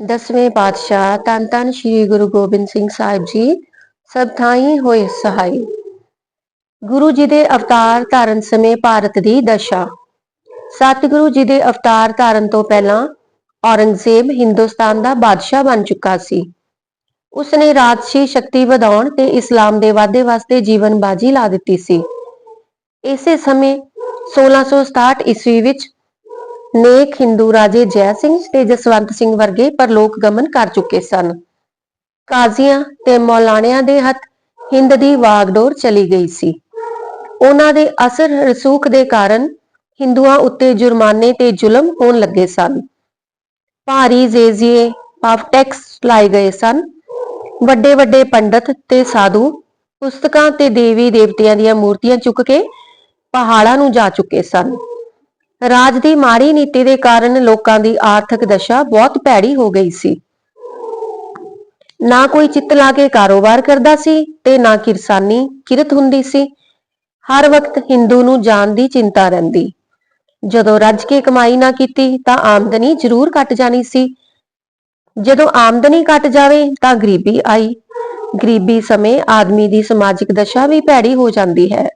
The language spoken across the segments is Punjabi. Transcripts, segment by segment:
ਦਸਵੇਂ ਪਾਤਸ਼ਾਹ ਧੰਨ ਧੰਨ ਸ੍ਰੀ ਗੁਰੂ ਗੋਬਿੰਦ ਸਿੰਘ ਸਾਹਿਬ ਜੀ, ਸਭ ਥਾਈ ਹੋਏ ਸਹਾਈ। ਗੁਰੂ ਜੀ ਦੇ ਅਵਤਾਰ ਧਾਰਨ ਸਮੇਂ ਭਾਰਤ ਦੀ ਦਸ਼ਾ। ਸਤਿਗੁਰੂ ਜੀ ਦੇ ਅਵਤਾਰ ਧਾਰਨ ਤੋਂ ਪਹਿਲਾਂ ਔਰੰਗਜ਼ੇਬ ਹਿੰਦੁਸਤਾਨ ਦਾ ਬਾਦਸ਼ਾਹ ਬਣ ਚੁੱਕਾ ਸੀ। ਉਸਨੇ ਰਾਜਸੀ ਸ਼ਕਤੀ ਵਧਾਉਣ ਤੇ ਇਸਲਾਮ ਦੇ ਵਾਧੇ ਵਾਸਤੇ ਜੀਵਨ ਬਾਜੀ ਲਾ ਦਿੱਤੀ ਸੀ। ਇਸੇ ਸਮੇਂ 1667 ਈਸਵੀ ਵਿੱਚ ਨੇਕ ਹਿੰਦੂ ਰਾਜੇ ਜੈ ਸਿੰਘ ਤੇ ਜਸਵੰਤ ਸਿੰਘ ਵਰਗੇ ਪਰਲੋਕ ਗਮਨ ਕਰ ਚੁੱਕੇ ਸਨ। ਕਾਜ਼ੀਆਂ ਤੇ ਮੌਲਾਣਿਆਂ ਦੇ ਹੱਥ ਹਿੰਦ ਦੀ ਵਾਗਡੋਰ ਚਲੀ ਗਈ ਸੀ। ਉਹਨਾਂ ਦੇ ਅਸਰ ਰਸੂਖ ਦੇ ਕਾਰਨ ਹਿੰਦੂਆਂ ਉੱਤੇ ਜੁਰਮਾਨੇ ਤੇ ਜ਼ੁਲਮ ਹੋਣ ਲੱਗੇ ਸਨ। ਭਾਰੀ ਜ਼ੇਜ਼ੀਏ ਪਾਫ ਟੈਕਸ ਲਾਏ ਗਏ ਸਨ। ਵੱਡੇ ਵੱਡੇ ਪੰਡਤ ਤੇ ਸਾਧੂ ਪੁਸਤਕਾਂ ਤੇ ਦੇਵੀ ਦੇਵਤਿਆਂ ਦੀਆਂ ਮੂਰਤੀਆਂ ਚੁੱਕ ਕੇ ਪਹਾੜਾਂ ਨੂੰ ਜਾ ਚੁੱਕੇ ਸਨ। ਰਾਜ ਦੀ ਮਾੜੀ ਨੀਤੀ ਦੇ ਕਾਰਨ ਲੋਕਾਂ ਦੀ ਆਰਥਿਕ ਦਸ਼ਾ ਬਹੁਤ ਭੈੜੀ ਹੋ ਗਈ ਸੀ। ਨਾ ਕੋਈ ਚਿੱਤ ਲਾ ਕੇ ਕਾਰੋਬਾਰ ਕਰਦਾ ਸੀ ਤੇ ਨਾ ਕਿਰਸਾਨੀ, ਕਿਰਤ ਹੁੰਦੀ ਸੀ। ਹਰ ਵਕਤ ਹਿੰਦੂ ਨੂੰ ਜਾਨ ਦੀ ਚਿੰਤਾ ਰਹਿੰਦੀ। ਜਦੋਂ ਰੱਜ ਕੇ ਕਮਾਈ ਨਾ ਕੀਤੀ ਤਾਂ ਆਮਦਨੀ ਜ਼ਰੂਰ ਘਟ ਜਾਣੀ ਸੀ। ਜਦੋਂ ਆਮਦਨੀ ਘਟ ਜਾਵੇ ਤਾਂ ਗਰੀਬੀ ਆਈ। ਗਰੀਬੀ ਸਮੇਂ ਆਦਮੀ ਦੀ ਸਮਾਜਿਕ ਦਸ਼ਾ ਵੀ ਭੈੜੀ ਹੋ ਜਾਂਦੀ ਹੈ।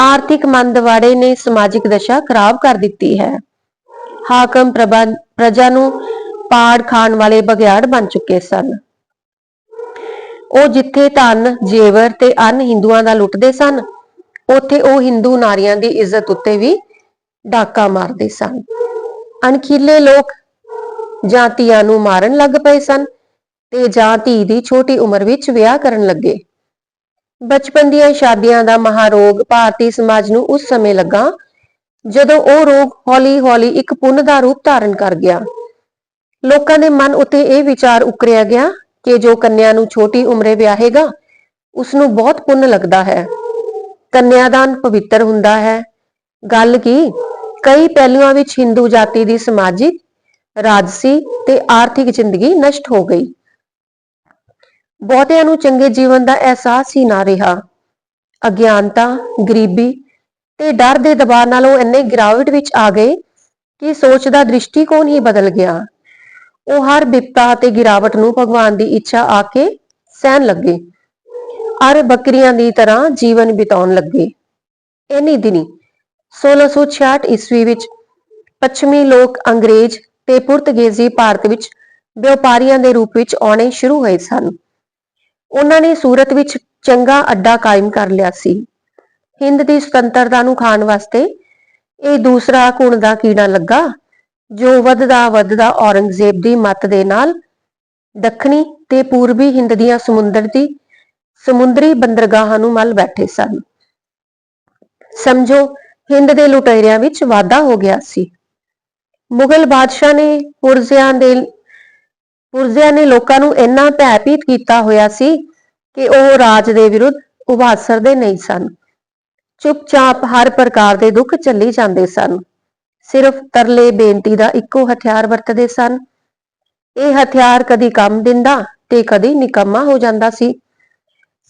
ਆਰਥਿਕ ਮੰਦਵਾੜੇ ਨੇ ਸਮਾਜਿਕ ਦਸ਼ਾ ਖਰਾਬ ਕਰ ਦਿੱਤੀ ਹੈ। ਹਾਕਮ ਪ੍ਰਬੰ- ਪ੍ਰਜਾ ਨੂੰ ਪਾੜ ਖਾਣ ਵਾਲੇ ਬਗਿਆੜ ਬਣ ਚੁੱਕੇ ਸਨ। ਉਹ ਜਿੱਥੇ ਧਨ, ਜੇਵਰ ਤੇ ਅੰਨ ਹਿੰਦੂਆਂ ਦਾ ਲੁੱਟਦੇ ਸਨ, ਉੱਥੇ ਉਹ ਹਿੰਦੂ ਨਾਰੀਆਂ ਦੀ ਇੱਜ਼ਤ ਉੱਤੇ ਵੀ ਡਾਕਾ ਮਾਰਦੇ ਸਨ। ਅਣਖੀਲੇ ਲੋਕ ਜਾਂ ਧੀਆਂ ਨੂੰ ਮਾਰਨ ਲੱਗ ਪਏ ਸਨ ਤੇ ਜਾਂ ਧੀ ਦੀ ਛੋਟੀ ਉਮਰ ਵਿੱਚ ਵਿਆਹ ਕਰਨ ਲੱਗੇ। ਬਚਪਨ ਦੀਆਂ ਸ਼ਾਦੀਆਂ ਦਾ ਮਹਾਰੋਗ ਭਾਰਤੀ ਸਮਾਜ ਨੂੰ ਉਸ ਸਮੇਂ ਲੱਗਾ ਜਦੋਂ ਉਹ ਰੋਗ ਹੌਲੀ-ਹੌਲੀ ਇੱਕ ਪੁੰਨ ਦਾ ਰੂਪ ਧਾਰਨ ਕਰ ਗਿਆ। ਲੋਕਾਂ ਦੇ ਮਨ ਉੱਤੇ ਇਹ ਵਿਚਾਰ ਉਕਰਿਆ ਗਿਆ ਕਿ ਜੋ ਕੰਨਿਆ ਨੂੰ ਛੋਟੀ ਉਮਰੇ ਵਿਆਹੇਗਾ ਉਸ ਨੂੰ ਬਹੁਤ ਪੁੰਨ ਲੱਗਦਾ ਹੈ। ਕੰਨਿਆਦਾਨ ਪਵਿੱਤਰ ਹੁੰਦਾ ਹੈ। ਗੱਲ ਕੀ? ਕਈ ਪਹਿਲੂਆਂ ਵਿੱਚ ਹਿੰਦੂ ਜਾਤੀ ਦੀ ਸਮਾਜਿਕ, ਰਾਜਸੀ ਤੇ ਆਰਥਿਕ ਜ਼ਿੰਦਗੀ ਨਸ਼ਟ ਹੋ ਗਈ। ਬਹੁਤਿਆਂ ਨੂੰ ਚੰਗੇ ਜੀਵਨ ਦਾ ਅਹਿਸਾਸ ਹੀ ਨਾ ਰਿਹਾ। ਅਗਿਆਨਤਾ, ਗਰੀਬੀ ਤੇ ਡਰ ਦੇ ਦਬਾਅ ਨਾਲ ਉਹ ਇੰਨੇ ਗਿਰਾਵਟ ਵਿੱਚ ਆ ਗਏ ਕਿ ਸੋਚ ਦਾ ਦ੍ਰਿਸ਼ਟੀਕੋਣ ਹੀ ਬਦਲ ਗਿਆ। ਉਹ ਹਰ ਬਿਪਤਾ ਅਤੇ ਗਿਰਾਵਟ ਨੂੰ ਭਗਵਾਨ ਦੀ ਇੱਛਾ ਆ ਕੇ ਸਹਿਣ ਲੱਗੇ। ਅਰ ਬੱਕਰੀਆਂ ਦੀ ਤਰ੍ਹਾਂ ਜੀਵਨ ਬਿਤਾਉਣ ਲੱਗੇ। ਇਨੀ ਦਿਨੀ 1666 ਈਸਵੀ ਵਿੱਚ ਪੱਛਮੀ ਲੋਕ ਅੰਗਰੇਜ਼ ਤੇ ਪੁਰਤਗੇਜ਼ੀ ਭਾਰਤ ਵਿੱਚ ਵਪਾਰੀਆਂ ਦੇ ਰੂਪ ਵਿੱਚ ਆਉਣੇ ਸ਼ੁਰੂ ਹੋਏ ਸਨ। ਉਹਨਾਂ ਨੇ ਸੂਰਤ ਵਿੱਚ ਚੰਗਾ ਅੱਡਾ ਕਾਇਮ ਕਰ ਲਿਆ ਸੀ। ਹਿੰਦ ਦੀ ਸੁਤੰਤਰਤਾ ਨੂੰ ਖਾਣ ਵਾਸਤੇ ਇਹ ਦੂਸਰਾ ਕੁਣ ਦਾ ਕੀੜਾ ਲੱਗਾ, ਜੋ ਵੱਧਦਾ ਵੱਧਦਾ ਔਰੰਗਜ਼ੇਬ ਦੀ ਮੱਤ ਦੇ ਨਾਲ ਦੱਖਣੀ ਤੇ ਪੂਰਬੀ ਹਿੰਦ ਦੀਆਂ ਸਮੁੰਦਰ ਦੀ ਸਮੁੰਦਰੀ ਬੰਦਰਗਾਹਾਂ ਨੂੰ ਮੱਲ ਬੈਠੇ ਸਨ। ਸਮਝੋ, ਹਿੰਦ ਦੇ ਲੁਟੇਰਿਆਂ ਵਿੱਚ ਵਾਧਾ ਹੋ ਗਿਆ ਸੀ। ਮੁਗਲ ਬਾਦਸ਼ਾਹ ਨੇ ਪੁਰਜ਼ਿਆਂ ਦੇ ਪੁਰਜ਼ਿਆਂ ਨੇ ਲੋਕਾਂ ਨੂੰ ਇੰਨਾ ਭੈਭੀਤ ਕੀਤਾ ਹੋਇਆ ਸੀ ਕਿ ਉਹ ਰਾਜ ਦੇ ਵਿਰੁੱਧ ਉਭਾਸਰਦੇ ਨਹੀਂ ਸਨ। ਚੁੱਪਚਾਪ ਹਰ ਪ੍ਰਕਾਰ ਦੇ ਦੁੱਖ ਚੱਲੀ ਜਾਂਦੇ ਸਨ। ਸਿਰਫ ਤਰਲੇ ਬੇਨਤੀ ਦਾ ਇੱਕੋ ਹਥਿਆਰ ਵਰਤਦੇ ਸਨ। ਇਹ ਹਥਿਆਰ ਕਦੀ ਕੰਮ ਦਿੰਦਾ ਤੇ ਕਦੀ ਨਿਕੰਮਾ ਹੋ ਜਾਂਦਾ ਸੀ।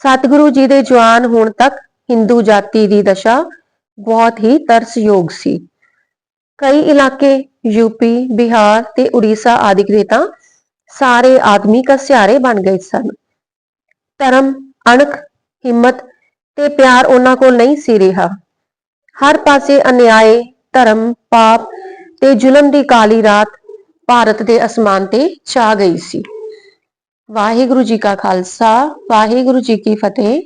ਸਤਿਗੁਰੂ ਜੀ ਦੇ ਜਵਾਨ ਹੋਣ ਤੱਕ ਹਿੰਦੂ ਜਾਤੀ ਦੀ ਦਸ਼ਾ ਬਹੁਤ ਹੀ ਤਰਸਯੋਗ ਸੀ। ਕਈ ਇਲਾਕੇ ਯੂਪੀ ਬਿਹਾਰ ਤੇ ਉੜੀਸਾ ਆਦਿ ਦੇ ਤਾਂ ਸਾਰੇ ਆਦਮੀ ਕਸਿਆਰੇ ਬਣ ਗਏ ਸਨ। ਧਰਮ, ਅਣਖ, ਹਿੰਮਤ ਤੇ ਪਿਆਰ ਉਹਨਾਂ ਕੋਲ ਨਹੀਂ ਸੀ ਰਿਹਾ। ਹਰ ਪਾਸੇ ਅਨਿਆਏ, ਧਰਮ, ਪਾਪ ਤੇ ਜ਼ੁਲਮ ਦੀ ਕਾਲੀ ਰਾਤ ਭਾਰਤ ਦੇ ਅਸਮਾਨ ਤੇ ਛਾ ਗਈ ਸੀ। ਵਾਹਿਗੁਰੂ ਜੀ ਕਾ ਖਾਲਸਾ, ਵਾਹਿਗੁਰੂ ਜੀ ਕੀ ਫਤਿਹ।